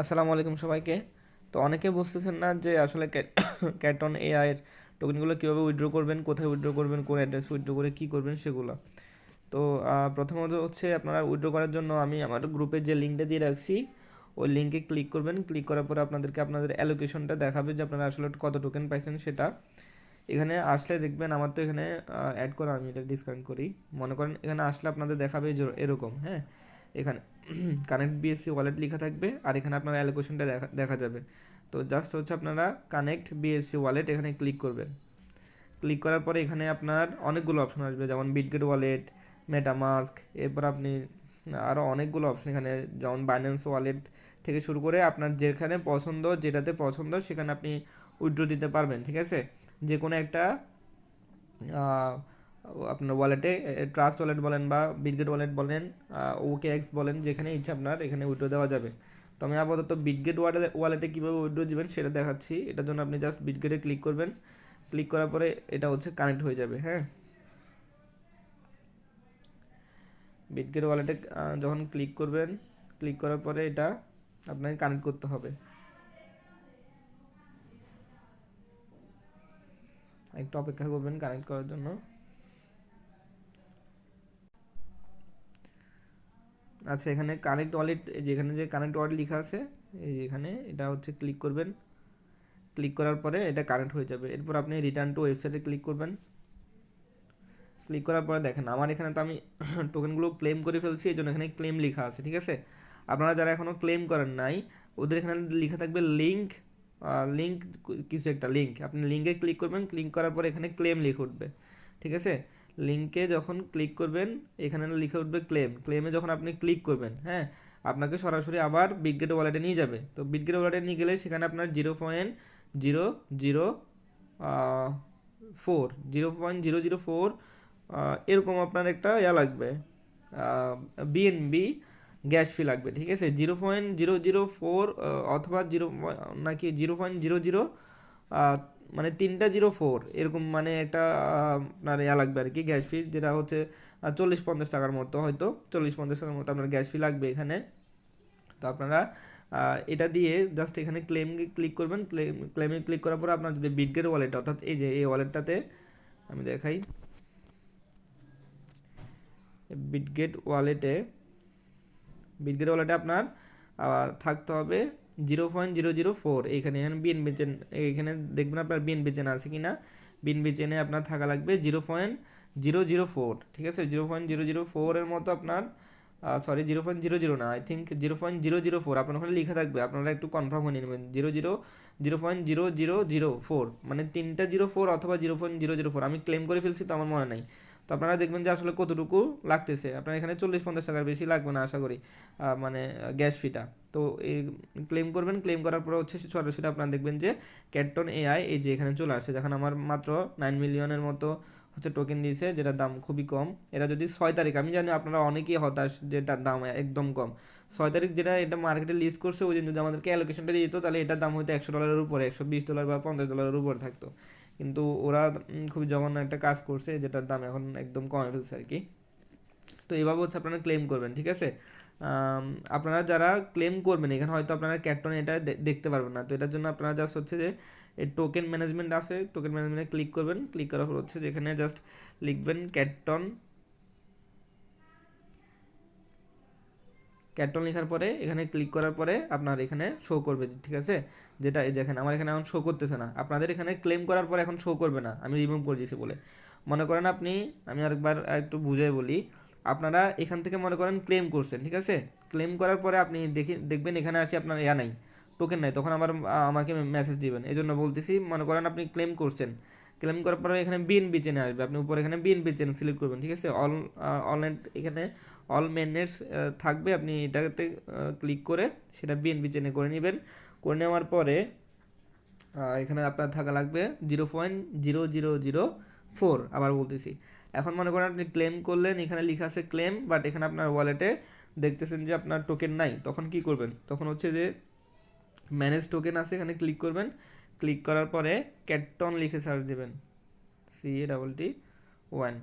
আসসালামু আলাইকুম সবাইকে। তো অনেকে বুঝতেছেন না যে আসলে ক্যাটন এআই এর টোকেনগুলো কীভাবে উইথড্র করবেন, কোথায় উইথড্র করবেন, কোন অ্যাড্রেস উইথড্র করে কী করবেন সেগুলো। তো প্রথমত হচ্ছে আপনারা উইথড্র করার জন্য আমি আমার গ্রুপে যে লিঙ্কটা দিয়ে রাখছি, ওই লিঙ্কে ক্লিক করবেন। ক্লিক করার পরে আপনাদেরকে আপনাদের অ্যালোকেশনটা দেখাবে যে আপনারা আসলে কত টোকেন পাইছেন সেটা। এখানে আসলে দেখবেন আমার তো এখানে অ্যাড করা, আমি এটা ডিসকাউন্ট করি। মনে করেন এখানে আসলে আপনাদের দেখাবে এরকম হ্যাঁ? এখানে কানেক্ট বিএসসি ওয়ালেট লেখা থাকবে, আর এখানে আপনার অ্যালোকেশনটা দেখা দেখা যাবে। তো জাস্ট হচ্ছে আপনারা কানেক্ট বিএসসি ওয়ালেট এখানে ক্লিক করবেন। ক্লিক করার পরে এখানে আপনার অনেকগুলো অপশন আসবে, যেমন বিটগেট ওয়ালেট মেটামাস্ক এরপর আপনি আরও অনেকগুলো অপশন এখানে, যেমন বাইন্যান্স ওয়ালেট থেকে শুরু করে আপনার যেখানে পছন্দ, যেটাতে পছন্দ, সেখানে আপনি উইড্রো দিতে পারবেন, ঠিক আছে? যে কোনো একটা আপনার ওয়ালেটে ট্রাস্ট ওয়ালেট বলেন বা বিটগেট ওয়ালেট বলেন ওকে এক্স বলেন, যেখানে ইচ্ছা আপনার এখানে উইথড্র দেওয়া যাবে। তো আমি আপাতত বিটগেট ওয়ালেটে ওয়ালেটে কীভাবে উইথড্র দিবেন সেটা দেখাচ্ছি। এটার জন্য আপনি জাস্ট বিটগেটে ক্লিক করবেন। ক্লিক করার পরে এটা হচ্ছে কানেক্ট হয়ে যাবে হ্যাঁ? বিটগেট ওয়ালেটে যখন ক্লিক করবেন ক্লিক করার পরে এটা আপনাকে কানেক্ট করতে হবে। একটু অপেক্ষা করবেন কানেক্ট করার জন্য। আচ্ছা এখানে কানেক্ট ওয়ালেট যেখানে যে কানেক্ট ওয়ালেট লেখা আছে, এই যে এখানে, এটা হচ্ছে ক্লিক করবেন। ক্লিক করার পরে এটা কানেক্ট হয়ে যাবে। এরপর আপনি রিটার্ন টু ওয়েবসাইটে ক্লিক করবেন। ক্লিক করার পরে দেখেন, আমার এখানে তো আমি টোকেনগুলো ক্লেম করে ফেলছি এই জন্য এখানে ক্লেম লেখা আছে, ঠিক আছে? আপনারা যারা এখনও ক্লেম করেন নাই, ওদের এখানে লেখা থাকবে লিঙ্ক লিঙ্ক কিছু একটা লিঙ্ক আপনি লিঙ্কে ক্লিক করবেন ক্লিক করার পরে এখানে ক্লেম লিখে উঠবে, ঠিক আছে? লিঙ্কে যখন ক্লিক করবেন, এখানে লিখে উঠবে ক্লেম ক্লেমে যখন আপনি ক্লিক করবেন হ্যাঁ আপনাকে সরাসরি আবার বিগগেট ওয়ালেটে নিয়ে যাবে। তো বিগগেট ওয়ালেটে নিয়ে গেলে সেখানে আপনার zero point zero zero four zero point zero zero four এরকম আপনার একটা ইয়া লাগবে বিএনবি গ্যাস ফি লাগবে, ঠিক আছে? Zero point zero zero four অথবা জিরো নাকি জিরো পয়েন্ট জিরো জিরো মানে তিনটা জিরো ফোর, এরকম মানে একটা আপনার ইয়া লাগবে আর কি গ্যাস ফি যেটা হচ্ছে চল্লিশ পঞ্চাশ টাকার মতো হয়তো, চল্লিশ পঞ্চাশ টাকার মতো আপনার গ্যাস ফি লাগবে এখানে। তো আপনারা এটা দিয়ে জাস্ট এখানে ক্লেম ক্লিক করবেন ক্লেম ক্লেমে ক্লিক করার পর আপনার যদি বিটগেট ওয়ালেট অর্থাৎ এই যে এই ওয়ালেটটাতে আমি দেখাই। বিটগেট ওয়ালেটে বিটগেট ওয়ালেটে আপনার থাকতে হবে zero point zero zero four. এখানে বিএনবি চেন এখানে দেখবেন আপনার বিএনবি চেন আছে কি না বিএনবি চেনে আপনার থাকা লাগবে zero point zero zero four, ঠিক আছে? জিরো পয়েন্ট জিরো জিরো ফোরের মতো আপনার sorry zero point zero zero না I think zero point zero zero four. আপনার ওখানে লেখা থাকবে, আপনারা একটু কনফার্ম হয়ে নেবেন। Zero zero zero point zero zero zero four মানে তিনটা জিরো ফোর অথবা zero point zero zero four. আমি ক্লেম করে ফেলছি তো আমার মনে নাই। তো আপনারা দেখবেন যে আসলে কতটুকু লাগতেছে। আপনার এখানে চল্লিশ পঞ্চাশ টাকার বেশি লাগবে না, আশা করি মানে গ্যাস ফিটা। তো এই ক্লেম করবেন ক্লেম করার পর হচ্ছে সরাসরি আপনারা দেখবেন যে ক্যাটটন এআই এই যে এখানে চলে আসছে, যখন আমার মাত্র নাইন মিলিয়নের মতো হচ্ছে টোকেন দিয়েছে যেটার দাম খুবই কম। এটা যদি ছয় তারিখ, আমি জানি আপনারা অনেকেই হতাশ যেটার দাম একদম কম। ছয় তারিখ যেটা এটা মার্কেটে লিস্ট করছে, ওই দিন যদি আমাদেরকে অ্যালোকেশনটা দিত, তাহলে এটার দাম হয়তো একশো ডলারের উপরে, একশো বিশ ডলার বা পঞ্চাশ ডলারের উপরে থাকতো। কিন্তু ওরা খুব জঘন্য একটা কাজ করছে, যেটার দাম এখন একদম কমে ফেলছে আর কি তো এভাবে হচ্ছে আপনারা ক্লেম করবেন, ঠিক আছে? আপনারা যারা ক্লেম করবেন, এখানে হয়তো আপনারা ক্যাটন এটা দেখতে পারবেন না। তো এটার জন্য আপনারা জাস্ট হচ্ছে যে এই টোকেন ম্যানেজমেন্ট আছে টোকেন ম্যানেজমেন্টে ক্লিক করবেন। ক্লিক করার পর হচ্ছে যেখানে জাস্ট লিখবেন ক্যাটন ক্যাটন লেখার পরে, এখানে ক্লিক করার পরে আপনার এখানে শো করবে, ঠিক আছে? যেটা এই দেখেন, আমার এখানে এখন শো করতেছে না। আপনাদের এখানে ক্লেম করার পরে এখন শো করবে না। আমি রিমুভ করে দিয়েছি বলে। মনে করেন আপনি, আমি আরেকবার একটু বুঝাই বলি, আপনারা এখান থেকে মনে করেন ক্লেম করছেন, ঠিক আছে? ক্লেম করার পরে আপনি দেখি, দেখবেন এখানে আসি আপনার ইয়া নাই টোকেন নাই। তখন আবার আমাকে মেসেজ দিবেন। এই জন্য বলতেছি, মনে করেন আপনি ক্লেম করছেন। ক্লেম করার পরে এখানে বিএনবি চেনে আসবে। আপনি উপরে এখানে বিএনবি চেন সিলেক্ট করবেন, ঠিক আছে? অল অনলাইন এখানে অল মেননেটস থাকবে। আপনি এটাতে ক্লিক করে সেটা বিএনবি চেনে করে নেবেন। করে নেওয়ার পরে এখানে আপনার থাকা লাগবে zero point zero zero zero four আবার বলতেছি। এখন মনে করেন আপনি ক্লেম করলেন, এখানে লেখা আছে ক্লেম বাট এখানে আপনার ওয়ালেটে দেখতেছেন যে আপনার টোকেন নাই। তখন কি করবেন? তখন হচ্ছে যে ম্যানেজ টোকেন আছে, এখানে ক্লিক করবেন। ক্লিক করার পরে ক্যাটটন লিখে সার্চ দেবেন। C A double T one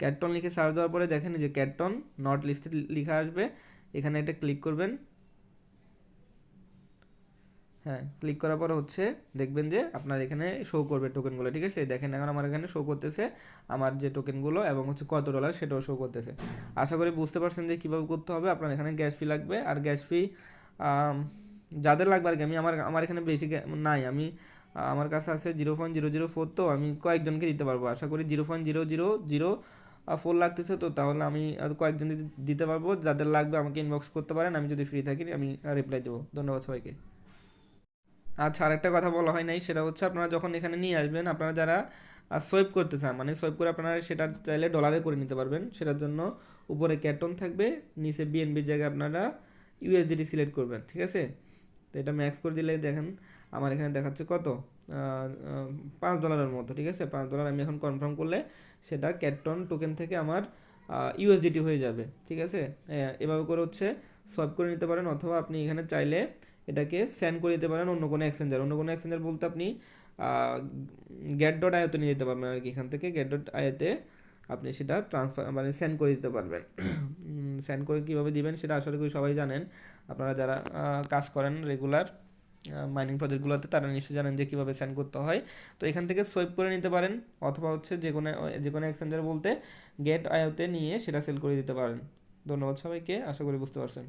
ক্যাটটন লিখে সার্চ দেওয়ার পরে দেখেন যে ক্যাটন নট লিস্টে লিখা আসবে। এখানে এটা ক্লিক করবেন। হ্যাঁ ক্লিক করার পর হচ্ছে দেখবেন যে আপনার এখানে শো করবে টোকেনগুলো ঠিক আছে? দেখেন এখন আমার এখানে শো করতেছে আমার যে টোকেনগুলো এবং হচ্ছে কত ডলার সেটাও শো করতেছে। আশা করি বুঝতে পারছেন যে কীভাবে করতে হবে। আপনার এখানে গ্যাস ফি লাগবে আর গ্যাস ফি যাদের লাগবে আর কি। আমি আমার আমার এখানে বেশি নাই। আমি, আমার কাছে আছে zero point zero zero four তো আমি কয়েকজনকে দিতে পারব। আশা করি zero point zero zero zero four লাগতেছে, তো তাহলে আমি কয়েকজন দিতে পারব। যাদের লাগবে আমাকে ইনবক্স করতে পারেন। আমি যদি ফ্রি থাকি, আমি রিপ্লাই দেবো। ধন্যবাদ সবাইকে। আচ্ছা আরেকটা কথা বলা হয় নাই, সেটা হচ্ছে আপনারা যখন এখানে নিয়ে আসবেন, আপনারা যারা সোয়েপ করতে চান মানে সোয়েপ করে আপনারা সেটা চাইলে ডলারে করে নিতে পারবেন। সেটার জন্য উপরে ক্যাটন থাকবে, নিচে বিএনবির জায়গায় আপনারা ইউএসডিটি সিলেক্ট করবেন, ঠিক আছে? তো এটা ম্যাক্স করে দিলে দেখেন, আমার এখানে দেখাচ্ছে কত? পাঁচ ডলারের মতো, ঠিক আছে? পাঁচ ডলার আমি এখন কনফার্ম করলে সেটা ক্যাটন টোকেন থেকে আমার ইউএসডিটি হয়ে যাবে, ঠিক আছে? এভাবে করে হচ্ছে সোয়াইপ করে নিতে পারেন, অথবা আপনি এখানে চাইলে এটাকে সেন্ড করে দিতে পারেন অন্য কোনো এক্সচেঞ্জার অন্য কোনো এক্সচেঞ্জার বলতে আপনি গেট ডট আয়তে নিয়ে যেতে পারবেন আর কি এখান থেকে গেট ডট আয়তে আপনি সেটা ট্রান্সফার মানে সেন্ড করে দিতে পারবেন। সেন্ড করে কীভাবে দিবেন সেটা আশা করি সবাই জানেন। আপনারা যারা কাজ করেন রেগুলার মাইনিং প্রজেক্টগুলোতে তারা নিশ্চয়ই জানেন যে কীভাবে সেন্ড করতে হয়। তো এখান থেকে সোয়েপ করে নিতে পারেন, অথবা হচ্ছে যে কোনো যে কোনো এক্সচেঞ্জার বলতে গেট আয়তে নিয়ে সেটা সেল করে দিতে পারেন। ধন্যবাদ সবাইকে, আশা করি বুঝতে পারছেন।